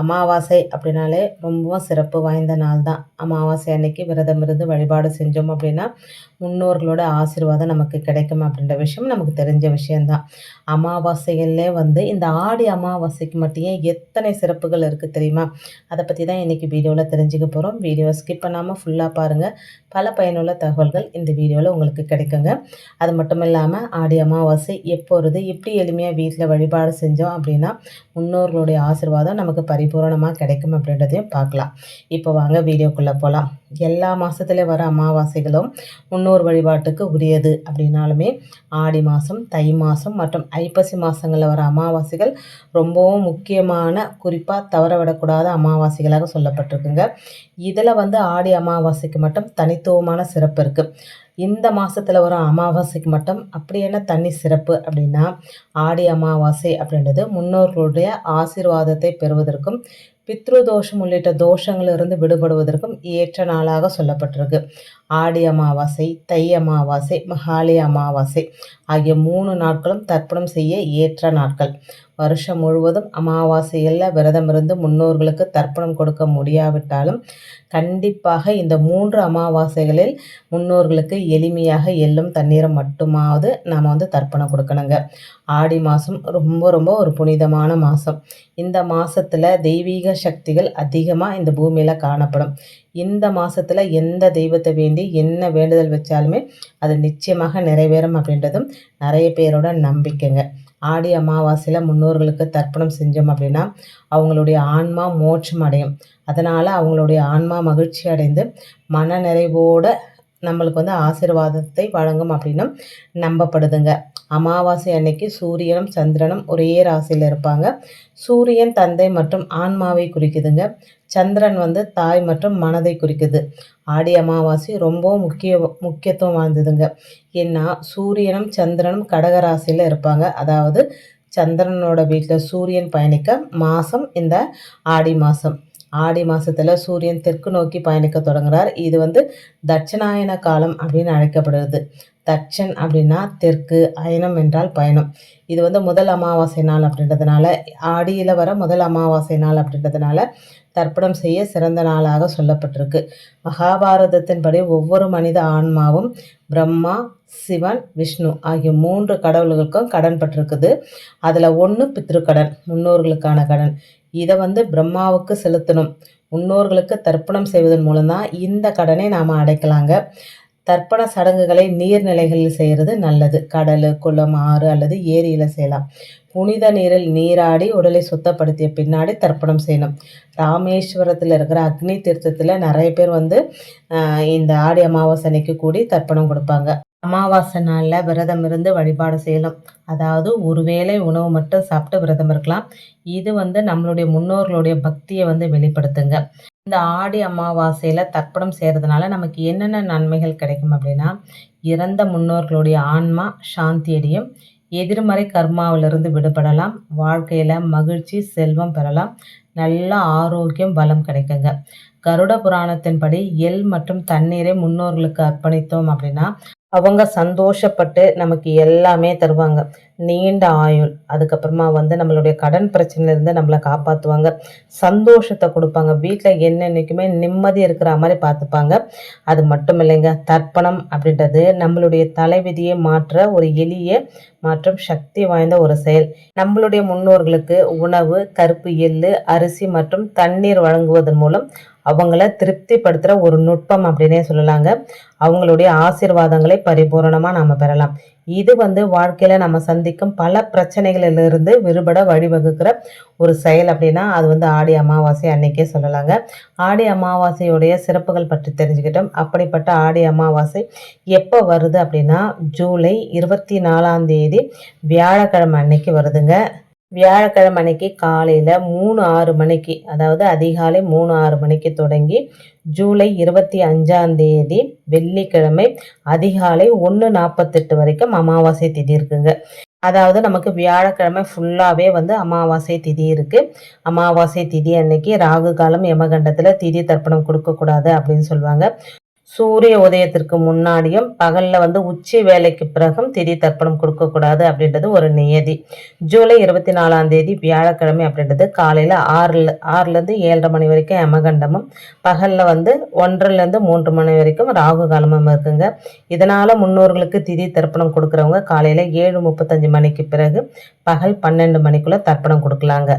அமாவாசை அப்படின்னாலே ரொம்பவும் சிறப்பு வாய்ந்த நாள் தான் அமாவாசை அன்னைக்கு விரதம் இருந்து வழிபாடு செஞ்சோம் அப்படின்னா முன்னோர்களோட ஆசீர்வாதம் நமக்கு கிடைக்கும் அப்படின்ற விஷயம் நமக்கு தெரிஞ்ச விஷயந்தான் அமாவாசைகள்லே வந்து இந்த ஆடி அமாவாசைக்கு மட்டும் எத்தனை சிறப்புகள் இருக்குது தெரியுமா? அதை பற்றி தான் இன்றைக்கி வீடியோவில் தெரிஞ்சுக்க போகிறோம் வீடியோ ஸ்கிப் பண்ணாமல் ஃபுல்லாக பாருங்கள் பல பயனுள்ள தகவல்கள் இந்த வீடியோவில் உங்களுக்கு கிடைக்குங்க. அது மட்டும் இல்லாமல் ஆடி அமாவாசை எப்போது எப்படி எளிமையாக வீட்டில் வழிபாடு செஞ்சோம் அப்படின்னா முன்னோர்களுடைய ஆசீர்வாதம் நமக்கு பரி பரிபூரணமாக கிடைக்கும் அப்படின்றதையும் பார்க்கலாம். இப்போ வாங்க வீடியோக்குள்ளே போகலாம் எல்லா மாதத்துலேயும் வர அமாவாசைகளும் முன்னோர் வழிபாட்டுக்கு உரியது அப்படின்னாலுமே ஆடி மாதம் தை மாதம் மற்றும் ஐப்பசி மாதங்களில் வர அமாவாசைகள் ரொம்பவும் முக்கியமான குறிப்பாக தவற விடக்கூடாத அமாவாசைகளாக சொல்லப்பட்டிருக்குங்க. இதில் வந்து ஆடி அமாவாசைக்கு மட்டும் தனித்துவமான சிறப்பு இருக்குது இந்த மாதத்தில் வரும் அமாவாசைக்கு மட்டும் அப்படி என்ன தனி சிறப்பு அப்படின்னா ஆடி அமாவாசை அப்படின்றது முன்னோர்களுடைய ஆசீர்வாதத்தை பெறுவதற்கும் பித்ரு தோஷம் உள்ளிட்ட தோஷங்களிலிருந்து விடுபடுவதற்கும் ஏற்ற நாளாக சொல்லப்பட்டிருக்கு. ஆடி அமாவாசை தை அமாவாசை மகாலி அமாவாசை ஆகிய மூணு நாட்களும் தர்ப்பணம் செய்ய ஏற்ற நாட்கள். வருஷம் முழுவதும் அமாவாசையில் விரதம் இருந்து முன்னோர்களுக்கு தர்ப்பணம் கொடுக்க முடியாவிட்டாலும் கண்டிப்பாக இந்த மூன்று அமாவாசைகளில் முன்னோர்களுக்கு எளிமையாக எள்ளும் தண்ணீரை மட்டுமாவது நாம் வந்து தர்ப்பணம் கொடுக்கணுங்க. ஆடி மாதம் ரொம்ப ரொம்ப ஒரு புனிதமான மாதம் இந்த மாதத்தில் தெய்வீக சக்திகள் அதிகமாக இந்த பூமியில் காணப்படும். இந்த மாதத்தில் எந்த தெய்வத்தை வேண்டி என்ன வேண்டுதல் வச்சாலுமே அது நிச்சயமாக நிறைவேறும் அப்படின்றதும் நிறைய பேரோட நம்பிக்கைங்க. ஆடி அமாவாசையில் முன்னோர்களுக்கு தர்ப்பணம் செஞ்சோம் அப்படின்னா அவங்களுடைய ஆன்மா மோட்சம் அடையும். அதனால் அவங்களுடைய ஆன்மா மகிழ்ச்சி அடைந்து மன நிறைவோடு நம்மளுக்கு வந்து ஆசிர்வாதத்தை வழங்கும் அப்படின்னு நம்பப்படுதுங்க. அமாவாசை அன்னைக்கு சூரியனும் சந்திரனும் ஒரே ராசியில் இருப்பாங்க. சூரியன் தந்தை மற்றும் ஆன்மாவை குறிக்குதுங்க. சந்திரன் வந்து தாய் மற்றும் மனதை குறிக்குது. ஆடி அமாவாசை ரொம்ப முக்கிய முக்கியத்துவம் வாய்ந்ததுங்க. ஏன்னா சூரியனும் சந்திரனும் கடகராசியில் இருப்பாங்க. அதாவது சந்திரனோட வீட்டில் சூரியன் பயணிக்க மாதம் இந்த ஆடி மாதம் ஆடி மாதத்தில் சூரியன் தெற்கு நோக்கி பயணிக்க தொடங்குகிறார் இது வந்து தட்சணாயன காலம் அப்படின்னு அழைக்கப்படுகிறது தட்சன் அப்படின்னா தெற்கு அயனம் என்றால் பயணம். இது வந்து முதல் அமாவாசை நாள் அப்படின்றதுனால ஆடியில் வர முதல் அமாவாசை நாள் அப்படின்றதுனால தர்ப்பணம் செய்ய சிறந்த நாளாக சொல்லப்பட்டிருக்கு. மகாபாரதத்தின்படி ஒவ்வொரு மனித ஆன்மாவும் பிரம்மா சிவன் விஷ்ணு ஆகிய மூன்று கடவுள்களுக்கும் கடன் பட்டிருக்குது அதில் ஒன்று பித்ருக்கடன் முன்னோர்களுக்கான கடன். இதை வந்து பிரம்மாவுக்கு செலுத்தணும். முன்னோர்களுக்கு தர்ப்பணம் செய்வதன் மூலம்தான் இந்த கடனை நாம் அடைக்கலாங்க. தர்ப்பண சடங்குகளை நீர்நிலைகளில் செய்கிறது நல்லது. கடல் குளம் ஆறு அல்லது ஏரியில் செய்யலாம். புனித நீரில் நீராடி உடலை சுத்தப்படுத்திய பின்னாடி தர்ப்பணம் செய்யணும். ராமேஸ்வரத்தில் இருக்கிற அக்னி தீர்த்தத்தில் நிறைய பேர் வந்து இந்த ஆடி அமாவாசனைக்கு கூடி தர்ப்பணம் கொடுப்பாங்க. அமாவாசை நாளில் விரதம் இருந்து வழிபாடு செய்யலாம். அதாவது ஒரு வேளை உணவு மட்டும் சாப்பிட்டு விரதம் இருக்கலாம். இது வந்து நம்மளுடைய முன்னோர்களுடைய பக்தியை வந்து வெளிப்படுத்துங்க. இந்த ஆடி அமாவாசையில் தர்ப்பணம் செய்கிறதுனால நமக்கு என்னென்ன நன்மைகள் கிடைக்கும் அப்படின்னா இறந்த முன்னோர்களுடைய ஆன்மா சாந்தியடையும் எதிர்மறை கர்மாவிலிருந்து விடுபடலாம். வாழ்க்கையில் மகிழ்ச்சி செல்வம் பெறலாம். நல்ல ஆரோக்கியம் பலம் கிடைக்குங்க. கருட புராணத்தின்படி எல் மற்றும் தண்ணீரை முன்னோர்களுக்கு அர்ப்பணித்தோம் அப்படின்னா அவங்க சந்தோஷப்பட்டு நமக்கு எல்லாமே தருவாங்க. நீண்ட ஆயுள். அதுக்கப்புறமா வந்து நம்மளுடைய கடன் பிரச்சனையிலேருந்து நம்மளை காப்பாற்றுவாங்க சந்தோஷத்தை கொடுப்பாங்க. வீட்டில் என்னென்னைக்குமே நிம்மதி இருக்கிற மாதிரி பார்த்துப்பாங்க. அது மட்டும் இல்லைங்க தர்ப்பணம் அப்படின்றது நம்மளுடைய தலைவிதியை மாற்ற ஒரு எளிய மற்றும் சக்தி வாய்ந்த ஒரு செயல். நம்மளுடைய முன்னோர்களுக்கு உணவு கருப்பு எள்ளு அரிசி மற்றும் தண்ணீர் வழங்குவதன் மூலம் அவங்கள திருப்திப்படுத்துகிற ஒரு நுட்பம் அப்படின்னே சொல்லலாங்க. அவங்களுடைய ஆசீர்வாதங்களை பரிபூரணமாக நாம் பெறலாம். இது வந்து வாழ்க்கையில் நம்ம சந்திக்கும் பல பிரச்சனைகளிலிருந்து விடுபட வழிவகுக்கிற ஒரு செயல் அப்படின்னா அது வந்து ஆடி அமாவாசை அன்னைக்கே சொல்லலாங்க. ஆடி அமாவாசையுடைய சிறப்புகள் பற்றி தெரிஞ்சுக்கிட்டோம். அப்படிப்பட்ட ஆடி அமாவாசை எப்போ வருது அப்படின்னா ஜூலை இருபத்தி நாலாம் தேதி வியாழக்கிழமை அன்னைக்கு வருதுங்க. வியாழக்கிழமை அன்னைக்கு காலையில் மூணு ஆறு மணிக்கு அதாவது அதிகாலை மூணு ஆறு மணிக்கு தொடங்கி ஜூலை இருபத்தி அஞ்சாம் தேதி வெள்ளிக்கிழமை அதிகாலை ஒன்று நாற்பத்தெட்டு வரைக்கும் அமாவாசை திதி இருக்குங்க. அதாவது நமக்கு வியாழக்கிழமை ஃபுல்லாகவே வந்து அமாவாசை திதி இருக்குது அமாவாசை திதி அன்னைக்கு ராகு காலம் யமகண்டத்தில் திதி தர்ப்பணம் கொடுக்கக்கூடாது அப்படின்னு சொல்லுவாங்க. சூரிய உதயத்திற்கு முன்னாடியும் பகலில் வந்து உச்சி வேலைக்கு பிறகும் திதி தர்ப்பணம் கொடுக்கக்கூடாது அப்படின்றது ஒரு நியதி. ஜூலை இருபத்தி நாலாம் தேதி வியாழக்கிழமை அப்படின்றது காலையில் ஆறில் ஆறுலேருந்து ஏழரை மணி வரைக்கும் யமகண்டமும் பகலில் வந்து ஒன்றரைலேருந்து மூன்று மணி வரைக்கும் ராகு காலமும் இருக்குங்க. இதனால் முன்னோர்களுக்கு திதி தர்ப்பணம் கொடுக்குறவங்க காலையில் ஏழு முப்பத்தஞ்சு மணிக்கு பிறகு பகல் பன்னெண்டு மணிக்குள்ளே தர்ப்பணம் கொடுக்கலாங்க.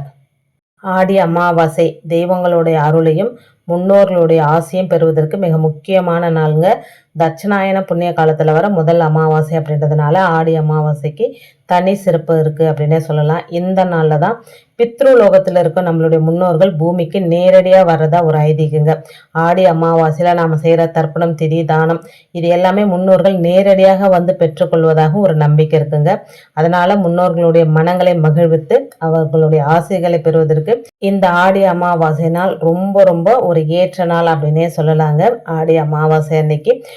ஆடி அமாவாசை தெய்வங்களுடைய அருளையும் முன்னோர்களுடைய ஆசையும் பெறுவதற்கு மிக முக்கியமான நாளுங்க. தட்சிணாயன புண்ணிய காலத்தில் வர முதல் அமாவாசை அப்படின்றதுனால ஆடி அமாவாசைக்கு தனி சிறப்பு இருக்குது அப்படின்னே சொல்லலாம். இந்த நாளில் தான் பித்ருலோகத்தில் இருக்க நம்மளுடைய முன்னோர்கள் பூமிக்கு நேரடியாக வர்றதா ஒரு ஐதீகங்க. ஆடி அமாவாசையில் நாம் செய்கிற தர்ப்பணம் திதி தானம் இது எல்லாமே முன்னோர்கள் நேரடியாக வந்து பெற்றுக்கொள்வதாக ஒரு நம்பிக்கை இருக்குங்க. அதனால் முன்னோர்களுடைய மனங்களை மகிழ்வித்து அவர்களுடைய ஆசைகளை பெறுவதற்கு இந்த ஆடி அமாவாசை நாள் ரொம்ப ரொம்ப ஒரு ஏற்ற நாள் அப்படின்னே சொல்லலாங்க. ஆடி அமாவாசை அன்னைக்கு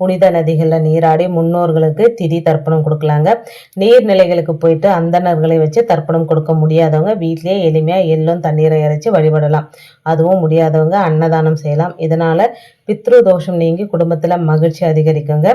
புனித நதிகளில் நீராடி முன்னோர்களுக்கு திதி தர்ப்பணம் கொடுக்கலாங்க. நீர்நிலைகளுக்கு போயிட்டு அந்தணர்களை வச்சு தர்ப்பணம் கொடுக்க முடியாதவங்க வீட்டிலேயே எளிமையாக எள்ளும் தண்ணீரை இறைச்சி வழிபடலாம். அதுவும் முடியாதவங்க அன்னதானம் செய்யலாம். இதனால் பித்ரு தோஷம் நீங்கி குடும்பத்தில் மகிழ்ச்சி அதிகரிக்குங்க.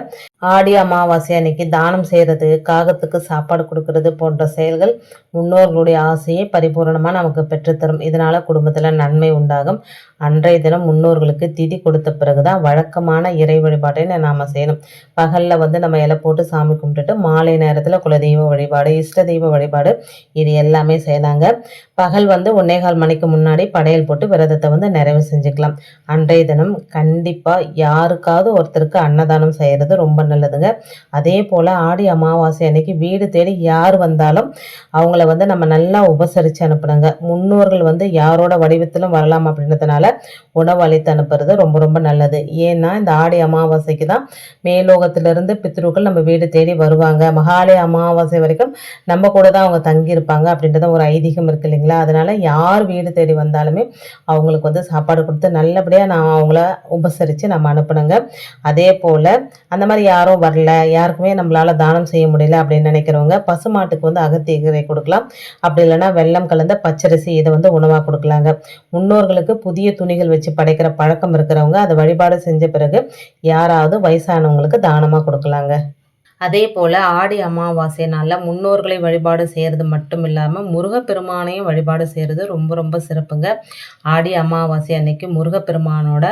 ஆடி அமாவாசை அன்னைக்கு தானம் செய்கிறது காகத்துக்கு சாப்பாடு கொடுக்கறது போன்ற செயல்கள் முன்னோர்களுடைய ஆசையை பரிபூர்ணமாக நமக்கு பெற்றுத்தரும். இதனால் குடும்பத்தில் நன்மை உண்டாகும். அன்றைய தினம் முன்னோர்களுக்கு திதி கொடுத்த பிறகு தான் வழக்கமான இறை வழிபாட்டை நாம் செய்யணும். பகலில் வந்து நம்ம இலை போட்டு சாமி கும்பிட்டுட்டு மாலை நேரத்தில் குலதெய்வ வழிபாடு இஷ்ட தெய்வ வழிபாடு இது எல்லாமே செய்யலாங்க. பகல் வந்து ஒன்னேகால் மணிக்கு முன்னாடி படையல் போட்டு விரதத்தை வந்து நிறைவு செஞ்சுக்கலாம். அன்றைய தினம் கண்டிப்பாக யாருக்காவது ஒருத்தருக்கு அன்னதானம் செய்கிறது ரொம்ப நல்லதுங்க. அதே போல் ஆடி அமாவாசை அன்னைக்கு வீடு தேடி யார் வந்தாலும் அவங்கள வந்து நம்ம நல்லா உபசரித்து அனுப்புனாங்க முன்னோர்கள் வந்து யாரோட வடிவத்திலும் வரலாம் அப்படின்றதுனால உணவு அளித்து அனுப்புறது ரொம்ப ரொம்ப நல்லது. ஏன்னா இந்த ஆடி அமாவாசைக்கு தான் மேலோகத்திலிருந்து பித்ருக்கள் நம்ம வீடு தேடி வருவாங்க. மகாலய அமாவாசை வரைக்கும் நம்ம கூட தான் அவங்க தங்கியிருப்பாங்க அப்படின்றத ஒரு ஐதீகம் இருக்கு இல்லைங்களா? அதனால யார் வீடு தேடி வந்தாலுமே அவங்களுக்கு வந்து சாப்பாடு கொடுத்து நல்லபடியாக நான் அவங்கள உபசரித்து நம்ம அனுப்பணுங்க. அதே போல் அந்த மாதிரி யாரும் வரல யாருக்குமே நம்மளால் தானம் செய்ய முடியல அப்படின்னு நினைக்கிறவங்க பசுமாட்டுக்கு வந்து அகத்திகரை கொடுக்கலாம். அப்படி இல்லைன்னா வெள்ளம் கலந்த பச்சரிசி இதை வந்து உணவாக கொடுக்கலாங்க. முன்னோர்களுக்கு புதிய துணிகள் வச்சு படைக்கிற பழக்கம் இருக்கிறவங்க அதை வழிபாடு செஞ்ச பிறகு யாராவது வயசானவங்களுக்கு தானமாக கொடுக்கலாங்க. அதே போல் ஆடி அமாவாசை நாளில் முன்னோர்களை வழிபாடு செய்கிறது மட்டும் இல்லாமல் முருகப்பெருமானையும் வழிபாடு செய்கிறது ரொம்ப ரொம்ப சிறப்புங்க. ஆடி அமாவாசை அன்னைக்கு முருகப்பெருமானோட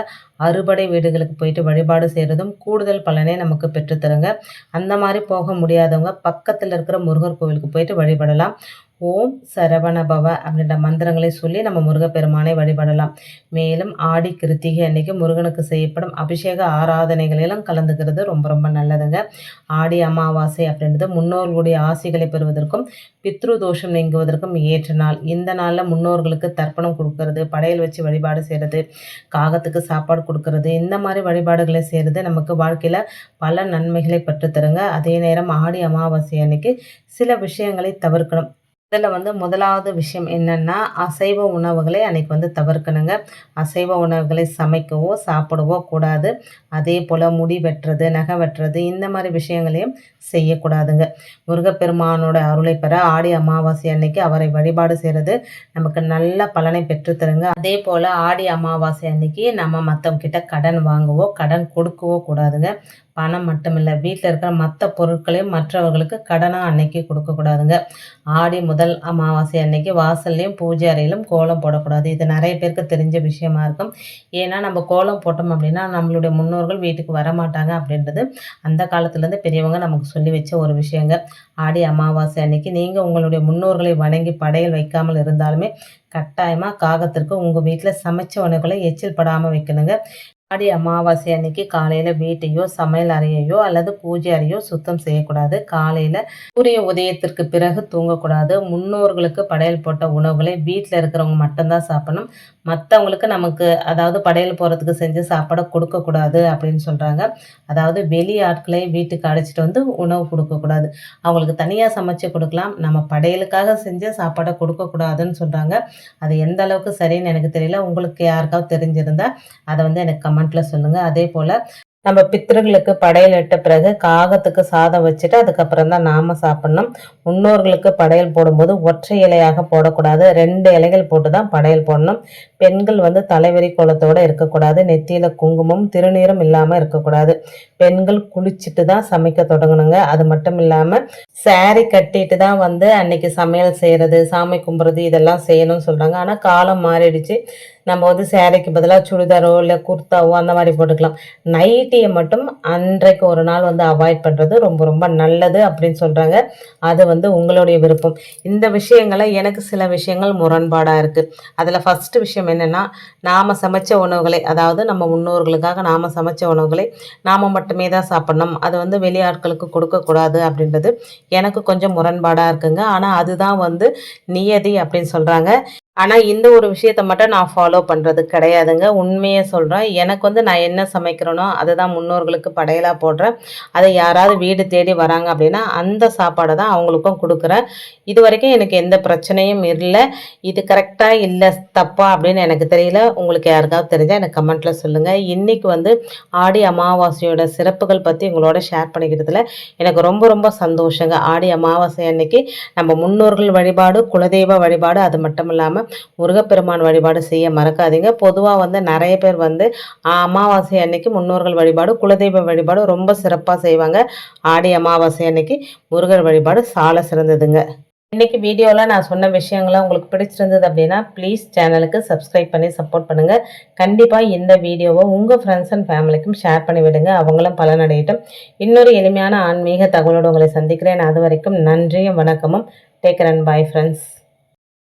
அறுபடை வீடுகளுக்கு போயிட்டு வழிபாடு செய்கிறதும் கூடுதல் பலனை நமக்கு பெற்றுத்தருங்க. அந்த மாதிரி போக முடியாதவங்க பக்கத்தில் இருக்கிற முருகர் கோவிலுக்கு போயிட்டு வழிபடலாம். ஓம் சரவணபவ அப்படின்ற மந்திரங்களை சொல்லி நம்ம முருகப்பெருமானை வழிபடலாம். மேலும் ஆடி கிருத்திகை அன்னைக்கு முருகனுக்கு செய்யப்படும் அபிஷேக ஆராதனைகளிலும் கலந்துக்கிறது ரொம்ப ரொம்ப நல்லதுங்க. ஆடி அமாவாசை அப்படின்றது முன்னோர்களுடைய ஆசைகளை பெறுவதற்கும் பித்ரு தோஷம் நீங்குவதற்கும் ஏற்ற நாள். இந்த நாளில் முன்னோர்களுக்கு தர்ப்பணம் கொடுக்கறது படையல் வச்சு வழிபாடு செய்கிறது காகத்துக்கு சாப்பாடு கொடுக்கறது இந்த மாதிரி வழிபாடுகளை செய்கிறது நமக்கு வாழ்க்கையில் பல நன்மைகளை பெற்றுத்தருங்க. அதே நேரம் ஆடி அமாவாசை அன்னைக்கு சில விஷயங்களை தவிர்க்கணும். இதில் வந்து முதலாவது விஷயம் என்னென்னா அசைவ உணவுகளை அன்றைக்கி வந்து தவிர்க்கணுங்க. அசைவ உணவுகளை சமைக்கவோ சாப்பிடவோ கூடாது. அதே போல் முடி வெட்டுறது நகை வெட்டுறது இந்த மாதிரி விஷயங்களையும் செய்யக்கூடாதுங்க. முருகப்பெருமானோட அருளை பெற ஆடி அமாவாசை அன்னைக்கு அவரை வழிபாடு செய்கிறது நமக்கு நல்ல பலனை பெற்றுத்தருங்க அதே போல் ஆடி அமாவாசை அன்னைக்கு நம்ம மற்றவங்கிட்ட கடன் வாங்கவோ கடன் கொடுக்கவோ கூடாதுங்க. பணம் மட்டுமில்லை. வீட்டில் இருக்கிற மற்ற பொருட்களையும் மற்றவர்களுக்கு கடனாக அன்னைக்கு கொடுக்கக்கூடாதுங்க. ஆடி முதல் அமாவாசை அன்னைக்கு வாசல்லையும் பூஜை அறையிலும் கோலம் போடக்கூடாது. இது நிறைய பேருக்கு தெரிஞ்ச விஷயமா இருக்கும். ஏன்னா நம்ம கோலம் போட்டோம் அப்படின்னா நம்மளுடைய முன்னோர்கள் வீட்டுக்கு வர மாட்டாங்க அப்படின்றது அந்த காலத்துலேருந்து பெரியவங்க நமக்கு சொல்லி வச்ச ஒரு விஷயங்க. ஆடி அமாவாசை அன்னைக்கு நீங்கள் உங்களுடைய முன்னோர்களை வணங்கி படையல் வைக்காமல் இருந்தாலுமே கட்டாயமாக காகத்திற்கு உங்கள் வீட்டில் சமைச்ச உணவுகளை எச்சில் படாமல் வைக்கணுங்க. ஆடி அமாவாசை அன்னைக்கு காலையில் வீட்டையோ சமையல் அறையையோ அல்லது பூஜை அறையோ சுத்தம் செய்யக்கூடாது. காலையில் சூரிய உதயத்திற்கு பிறகு தூங்கக்கூடாது. முன்னோர்களுக்கு படையல் போட்ட உணவுகளை வீட்டில் இருக்கிறவங்க மட்டும்தான் சாப்பிடணும். மற்றவங்களுக்கு நமக்கு அதாவது படையல் போகிறதுக்கு செஞ்சு சாப்பாடை கொடுக்கக்கூடாது அப்படின்னு சொல்கிறாங்க அதாவது வெளி ஆட்களை வீட்டுக்கு அழைச்சிட்டு வந்து உணவு கொடுக்கக்கூடாது. அவங்களுக்கு தனியாக சமைச்சு கொடுக்கலாம். நம்ம படையலுக்காக செஞ்ச சாப்பாடை கொடுக்கக்கூடாதுன்னு சொல்கிறாங்க அது எந்த அளவுக்கு சரின்னு எனக்கு தெரியல. உங்களுக்கு யாருக்காவது தெரிஞ்சிருந்தால் அதை வந்து எனக்கு கமெண்ட்ல சொல்லுங்க. அதே போல நம்ம பித்திருக்களுக்கு படையல் இட்ட பிறகு காகத்துக்கு சாதம் வச்சுட்டு அதுக்கப்புறம் தான் நாம சாப்பிடணும். முன்னோர்களுக்கு படையல் போடும்போது ஒற்றை இலையாக போடக்கூடாது. ரெண்டு இலைகள் போட்டு தான் படையல் போடணும். பெண்கள் வந்து தலைவரி கோலத்தோடு இருக்கக்கூடாது. நெத்தியில் குங்குமம் திருநீரும் இல்லாமல் இருக்கக்கூடாது. பெண்கள் குளிச்சுட்டு தான் சமைக்க தொடங்கணுங்க. அது மட்டும் இல்லாமல் சாரி கட்டிட்டு தான் வந்து அன்னைக்கு சமையல் செய்கிறது சாமி கும்பிட்றது இதெல்லாம் செய்யணும்னு சொல்கிறாங்க ஆனால் காலம் மாறிடுச்சு. நம்ம வந்து சேரீக்கு பதிலாக சுடிதாரோ இல்லை குர்த்தாவோ அந்த மாதிரி போட்டுக்கலாம். நைட்டியை மட்டும் அன்றைக்கு ஒரு நாள் வந்து அவாய்ட் பண்ணுறது ரொம்ப ரொம்ப நல்லது அப்படின்னு சொல்கிறாங்க அது வந்து உங்களுடைய விருப்பம். இந்த விஷயங்களை எனக்கு சில விஷயங்கள் முரண்பாடாக இருக்குது அதில் ஃபஸ்ட்டு விஷயம் என்னென்னா நாம் சமைச்ச உணவுகளை அதாவது நம்ம முன்னோர்களுக்காக நாம் சமைச்ச உணவுகளை நாம் மட்டுமே தான் சாப்பிடணும். அது வந்து வெளியாட்களுக்கு கொடுக்கக்கூடாது அப்படின்றது எனக்கு கொஞ்சம் முரண்பாடாக இருக்குங்க. ஆனால் அதுதான் வந்து நியதி அப்படின்னு சொல்கிறாங்க ஆனால் இந்த ஒரு விஷயத்த மட்டும் நான் ஃபாலோ பண்ணுறது கிடையாதுங்க. உண்மையை சொல்கிறேன் எனக்கு வந்து நான் என்ன சமைக்கிறேனோ அதை தான் முன்னோர்களுக்கு படையலாக போடுறேன். அதை யாராவது வீடு தேடி வராங்க அப்படின்னா அந்த சாப்பாடை தான் அவங்களுக்கும் கொடுக்குறேன். இது வரைக்கும் எனக்கு எந்த பிரச்சனையும் இல்லை. இது கரெக்டாக இல்லை தப்பா அப்படின்னு எனக்கு தெரியல. உங்களுக்கு யாருக்காவது தெரிஞ்சால் எனக்கு கமெண்ட்டில் சொல்லுங்கள் இன்றைக்கி வந்து ஆடி அமாவாசையோட சிறப்புகள் பற்றி உங்களோட ஷேர் பண்ணிக்கிறதுல எனக்கு ரொம்ப ரொம்ப சந்தோஷங்க. ஆடி அமாவாசை அன்னைக்கு நம்ம முன்னோர்கள் வழிபாடு குலதெய்வ வழிபாடு அது மட்டும் இல்லாமல் முருகப்பெருமான் வழிபாடு செய்ய மறக்காதீங்க. பொதுவாக வந்து நிறைய பேர் வந்து அமாவாசை அன்னைக்கு முன்னோர்கள் வழிபாடு குலதெய்வ வழிபாடு ரொம்ப சிறப்பாக செய்வாங்க. ஆடி அமாவாசை அன்னைக்கு முருகர் வழிபாடு சால சிறந்ததுங்க. இன்னைக்கு வீடியோவில் நான் சொன்ன விஷயங்கள்லாம் உங்களுக்கு பிடிச்சிருந்தது அப்படின்னா ப்ளீஸ் சேனலுக்கு சப்ஸ்கிரைப் பண்ணி சப்போர்ட் பண்ணுங்கள் கண்டிப்பாக இந்த வீடியோவை உங்கள் ஃப்ரெண்ட்ஸ் அண்ட் ஃபேமிலிக்கும் ஷேர் பண்ணி விடுங்க. அவங்களும் பலனடையட்டும். இன்னொரு எளிமையான ஆன்மீக தகவலோடு உங்களை சந்திக்கிறேன். அது வரைக்கும் நன்றியும் வணக்கமும். Take and bye friends